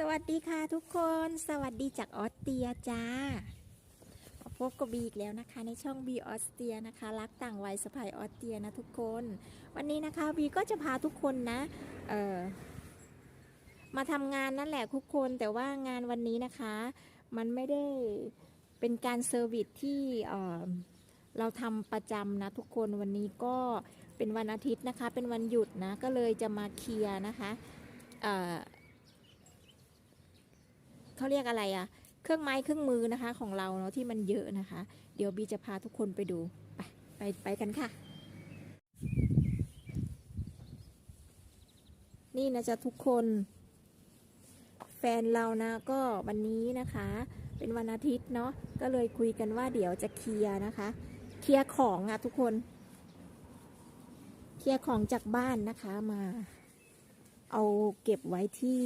สวัสดีค่ะทุกคน สวัสดีจากออสเตรียจ้าพบกับบีอีกแล้วนะคะ ในช่องบีออสเตรียนะคะ รักต่างวัยสะพายออสเตรียนะทุกคน วันนี้นะคะบีก็จะพาทุกคนนะเออมาทำงานนั่นแหละทุกคนแต่ว่างานวันนี้นะคะ มันไม่ได้เป็นการเซอร์วิสที่เออเราทำประจำนะทุกคนวันนี้ก็เป็นวันอาทิตย์นะคะ เป็นวันหยุดนะก็เลยจะมาเคลียร์นะคะ เขาเรียกอะไรอะเครื่องไม้เครื่องมือนะคะของเราเนาะที่มันเยอะนะคะ เดี๋ยวบีจะพาทุกคนไปดู ไปไปไปกันค่ะ นี่นะจ๊ะทุกคน แฟนเรานะก็วันนี้นะคะ เป็นวันอาทิตย์เนาะก็เลยคุยกันว่าเดี๋ยวจะเคลียร์นะคะ เคลียร์ของอะทุกคน เคลียร์ของจากบ้านนะคะมา เอาเก็บไว้ที่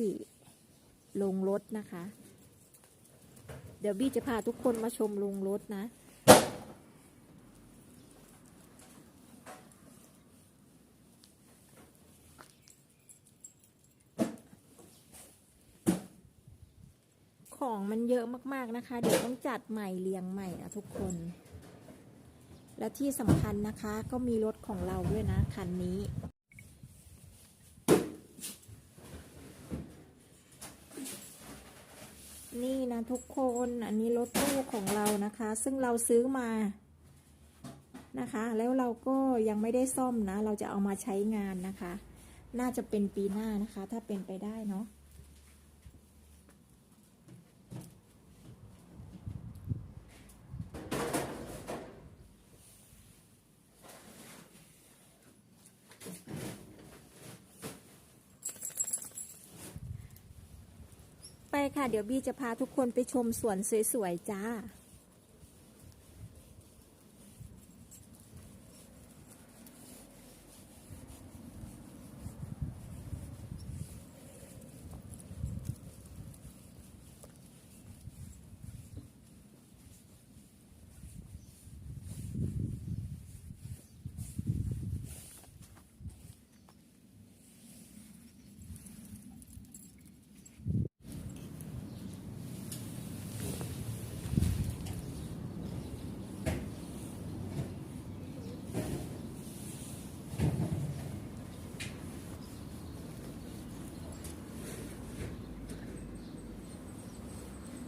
ลงรถนะคะ เดี๋ยวบี้จะพาทุกคนมาชมลงรถนะ ของมันเยอะมากๆนะคะ เดี๋ยวต้องจัดใหม่เรียงใหม่นะทุกคน และที่สำคัญนะคะก็มีรถของเราด้วยนะ คันนี้ นี่นะ ทุกคนอันนี้รถตู้ของเรานะคะ ซึ่งเราซื้อมานะคะ แล้วเราก็ยังไม่ได้ซ่อมนะ เราจะเอามาใช้งานนะคะ น่าจะเป็นปีหน้านะคะ ถ้าเป็นไปได้เนาะ ไปค่ะ เดี๋ยวบี้จะพาทุกคนไปชมสวนสวยๆจ้า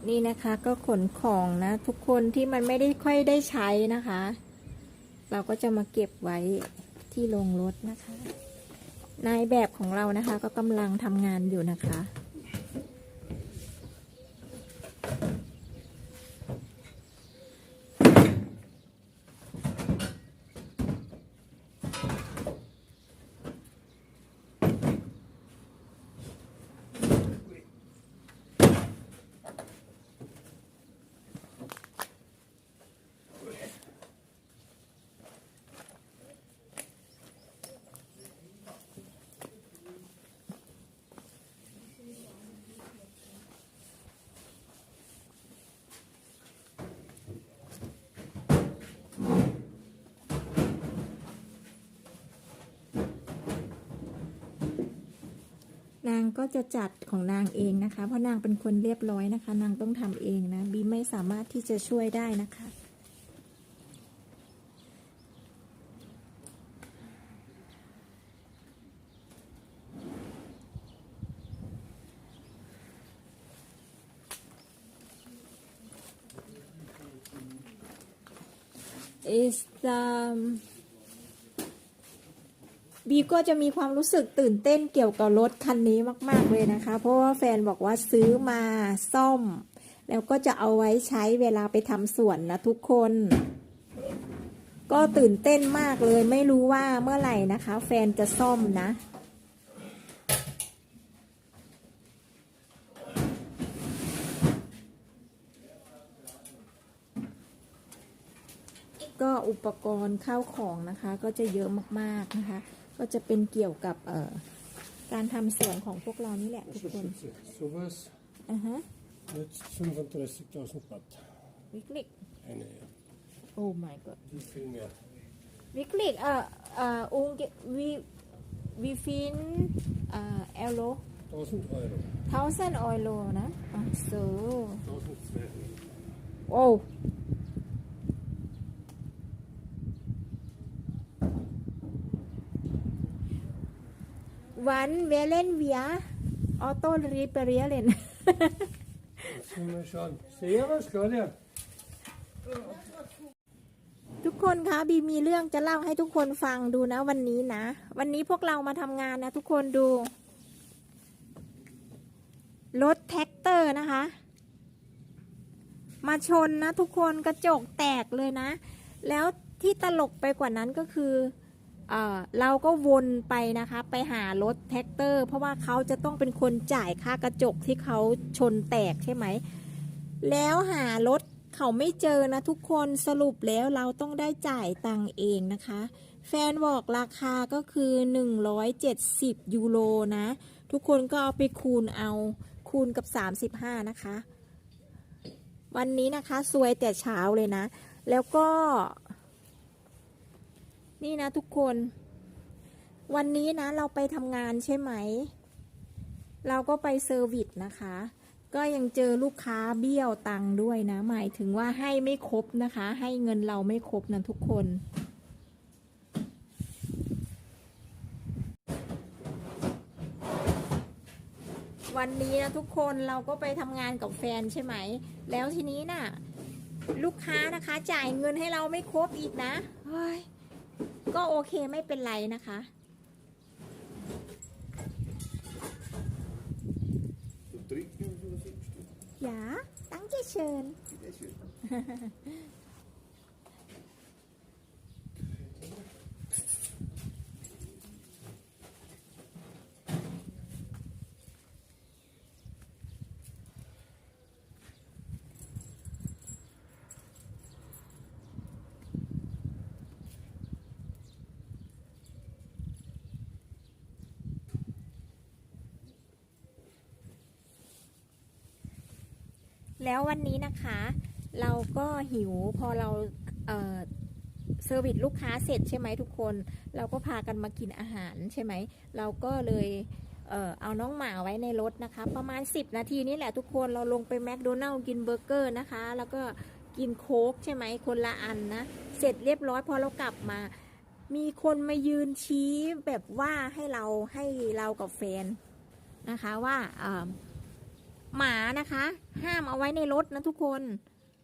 นี่นะคะ ก็ขนของนะ ทุกคนที่มันไม่ได้ค่อยได้ใช้นะคะ เราก็จะมาเก็บไว้ที่โรงรถนะคะ นายแบบของเรานะคะ ก็กำลังทำงานอยู่นะคะ นางก็จะจัดของนางเองนะคะ เพราะนางเป็นคนเรียบร้อยนะคะ นางต้องทำเองนะบีไม่สามารถที่จะช่วยได้นะคะ is um บีก็จะมีความรู้สึกตื่นเต้นเกี่ยวกับรถคันนี้มาก ๆ เลยนะคะ เพราะว่าแฟนบอกว่าซื้อมาซ่อม แล้วก็จะเอาไว้ใช้เวลาไปทำสวนนะทุกคน ก็ตื่นเต้นมากเลยไม่รู้ว่าเมื่อไหร่นะคะ แฟนจะซ่อมนะก็อุปกรณ์ข้าวของนะคะ ก็จะเยอะมากๆนะคะ ก็จะเป็นเกี่ยวกับเอ่อการทำสวนของพวกเรานี่แหละทุกคน Sowas, อะฮะ jetzt 35.000 Watt. วิกฤตโอ้ my god วิกฤตเอ่อเอ่ออุงวิวิฟินเอ่อเอลโล 1000 euro. เท้าเส้นออยโลนะอะสู 1200. โอ้ วันเวเลนเวียออโต้รีเปเรียเลน Zien we schon. Servus, Claudia. ทุกคนคะบีมีเรื่องจะเล่าให้ทุกคนฟังดูนะวันนี้นะ วันนี้พวกเรามาทำงานนะทุกคนดู รถแท็กเตอร์นะคะ มาชนนะทุกคนกระจกแตกเลยนะ แล้วที่ตลกไปกว่านั้นก็คือ เราก็วนไปนะคะไปหารถแท็กเตอร์ เพราะว่าเขาจะต้องเป็นคนจ่ายค่ากระจกที่เขาชนแตกใช่ไหม แล้วหารถเขาไม่เจอนะทุกคนสรุปแล้วเราต้องได้จ่ายตังเองนะคะ แฟนบอกราคาก็คือ 170 ยูโรนะ ทุกคนก็เอาไปคูณเอาคูณกับ 35 นะคะ วันนี้นะคะ สวยแต่เช้าเลยนะ แล้วก็ นี่นะทุกคน วันนี้นะเราไปทำงานใช่ไหม เราก็ไปเซอร์วิสนะคะ ก็ยังเจอลูกค้าเบี้ยวตังค์ด้วยนะ หมายถึงว่าให้ไม่ครบนะคะ ให้เงินเราไม่ครบนะทุกคนวันนี้นะทุกคนเราก็ไปทำงานกับแฟนใช่ไหม แล้วทีนี้น่ะ ลูกค้านะคะจ่ายเงินให้เราไม่ครบอีกนะเฮ้ย ก็โอเคไม่เป็นไรนะคะ Trinken so was ich bestimmt. อย่าตั้งใจเชิญ Bitte schön. แล้ววันนี้นะคะ เราก็หิวพอเราเซอร์วิสลูกค้าเสร็จใช่ไหมทุกคน เราก็พากันมากินอาหารใช่ไหม เราก็เลยเออเอาน้องหมาไว้ในรถนะคะ ประมาณ 10 นาทีนี่แหละทุกคนเราลงไปแมคโดนัลล์กินเบอร์เกอร์นะคะ แล้วก็กินโค้กใช่ไหมคนละอันนะ เสร็จเรียบร้อยพอเรากลับมา มีคนมายืนชี้แบบว่าให้เราให้เรากับแฟนนะคะว่าเออ หมานะคะ ห้ามเอาไว้ในรถนะทุกคน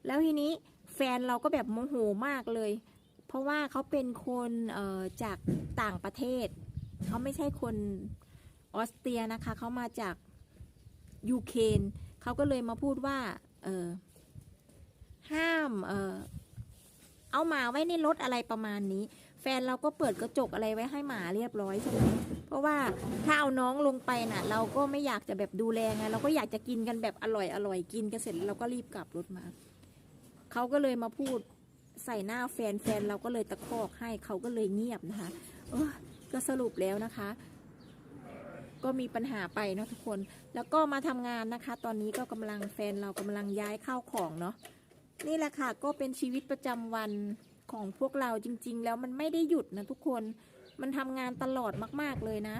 แล้วทีนี้แฟนเราก็แบบโมโหมากเลย เพราะว่าเขาเป็นคนเอ่อจากต่างประเทศ เขาไม่ใช่คนออสเตรียนะคะ เขามาจากยูเครนเขาก็เลยมาพูดว่าเออห้ามเออเอาหมาไว้ในรถอะไรประมาณนี้ แฟนเราก็เปิดกระจกอะไรไว้ให้หมาเรียบร้อยใช่ไหมเพราะว่าถ้าเอาน้องลงไปน่ะ เราก็ไม่อยากจะแบบดูแลไงเราก็อยากจะกินกันแบบอร่อยอร่อยกินกันเสร็จเราก็รีบกลับรถมาเขาก็เลยมาพูดใส่หน้าแฟนแฟนเราก็เลยตะคอกให้เขาก็เลยเงียบนะคะเออก็สรุปแล้วนะคะ ก็มีปัญหาไปเนาะทุกคน แล้วก็มาทำงานนะคะ ตอนนี้ก็กำลังแฟนเรากำลังย้ายข้าวของเนาะนี่แหละค่ะ ก็เป็นชีวิตประจำวัน ของพวกเราจริง ๆ แล้วมันไม่ได้หยุดนะทุกคน มันทำงานตลอดมาก ๆ เลยนะ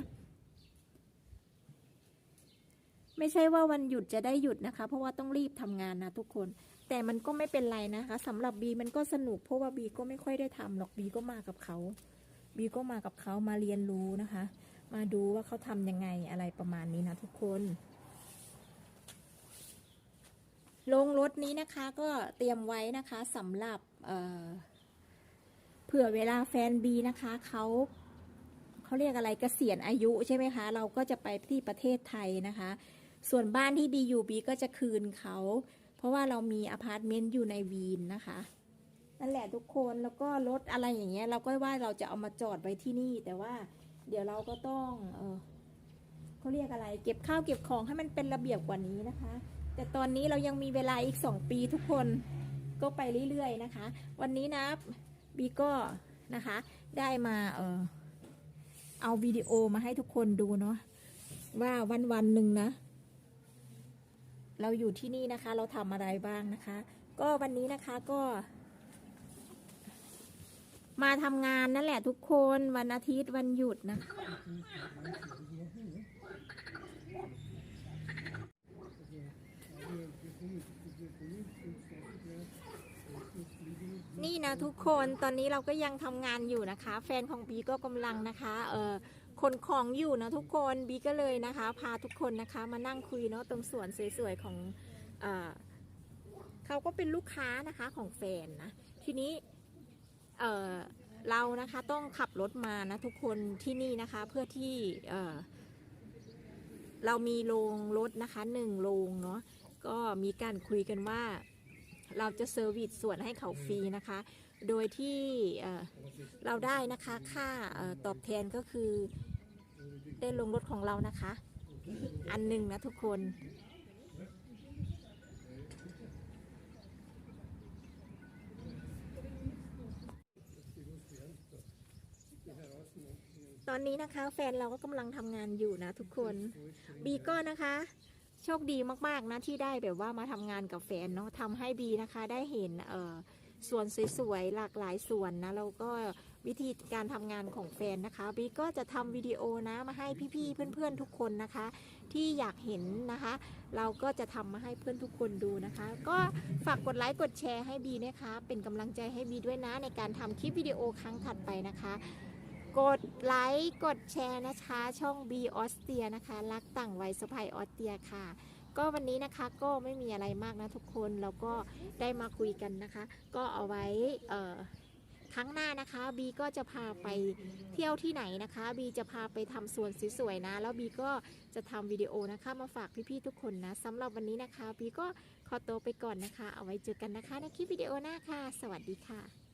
ไม่ใช่ว่าวันหยุดจะได้หยุดนะคะ เพราะว่าต้องรีบทำงานนะทุกคน แต่มันก็ไม่เป็นไรนะคะสำหรับบีมันก็สนุกเพราะว่าบีก็ไม่ค่อยได้ทำหรอกบีก็มากับเขาบีก็มากับเขามาเรียนรู้นะคะ มาดูว่าเขาทำยังไงอะไรประมาณนี้นะทุกคนลงรถนี้นะคะก็เตรียมไว้นะคะสำหรับ เผื่อเวลาแฟนบีนะคะเขาเขาเรียกอะไรเกษียณอายุใช่ไหมคะ เราก็จะไปที่ประเทศไทยนะคะ ส่วนบ้านที่บีอยู่บีก็จะคืนเขา เพราะว่าเรามีอพาร์ตเมนต์อยู่ในวีนนะคะ นั่นแหละทุกคนแล้วก็รถอะไรอย่างเงี้ย เราก็ว่าเราจะเอามาจอดไว้ที่นี่ แต่ว่าเดี๋ยวเราก็ต้องเออเขาเรียกอะไร เก็บข้าวเก็บของให้มันเป็นระเบียบกว่านี้นะคะ แต่ตอนนี้เรายังมีเวลาอีกสองปีทุกคนก็ไปเรื่อยๆนะคะ วันนี้นะ บีก็นะคะได้มาเออเอาวิดีโอมาให้ทุกคนดูเนาะว่าวันวันหนึ่งนะ เราอยู่ที่นี่นะคะ เราทำอะไรบ้างนะคะ ก็วันนี้นะคะก็ มาทำงานนั่นแหละทุกคนวันอาทิตย์วันหยุดนะคะ นี่นะทุกคนตอนนี้เราก็ยังทำงานอยู่นะคะ แฟนของบีก็กำลังนะคะเออขนของอยู่นะทุกคนบีก็เลยนะคะ พาทุกคนนะคะมานั่งคุยเนาะตรงสวนสวยๆของเออเขาก็เป็นลูกค้านะคะของแฟนนะทีนี้เออเรานะคะต้องขับรถมานะทุกคนที่นี่นะคะเพื่อที่เออเรามีโรงรถนะคะหนึ่งโรงเนาะก็มีการคุยกันว่า เราจะเซอร์วิสส่วนให้เขาฟรีนะคะ โดยที่เราได้นะคะค่าตอบแทนก็คือได้ลงรถของเรานะคะ อันหนึ่งนะทุกคนตอนนี้นะคะแฟนเราก็กำลังทำงานอยู่นะทุกคน บีก็นะคะ ชคดีมากๆนะที่ได้แบบว่ามาทำงานกับแฟนเนาะทำให้บีนะคะได้เห็นเอ่อส่วนสวยๆหลากหลายส่วนนะแล้วก็วิธีการทำงานของแฟนนะคะบีก็จะทำวิดีโอนะมาให้พี่ๆเพื่อนๆทุกคนนะคะ ที่อยากเห็นนะคะ เราก็จะทำมาให้เพื่อนทุกคนดูนะคะ ก็ฝากกดไลค์กดแชร์ให้บีนะคะ เป็นกำลังใจให้บีด้วยนะในการทำคลิปวิดีโอครั้งถัดไปนะคะ กดไลค์กดแชร์นะคะ ช่อง B ออสเตียนะคะ รักต่างวัยสะพายออสเตียค่ะ ก็วันนี้นะคะก็ไม่มีอะไรมากนะทุกคนแล้วก็ได้มาคุยกันนะคะ ก็เอาไว้เออครั้งหน้านะคะบีก็จะพาไปเที่ยวที่ไหนนะคะบีจะพาไปทำสวนสวยๆนะ แล้วบีก็จะทำวิดีโอนะคะมาฝากพี่ๆทุกคนนะสำหรับวันนี้นะคะบีก็ขอตัวไปก่อนนะคะ เอาไว้เจอกันนะคะในคลิปวิดีโอหน้าค่ะ สวัสดีค่ะ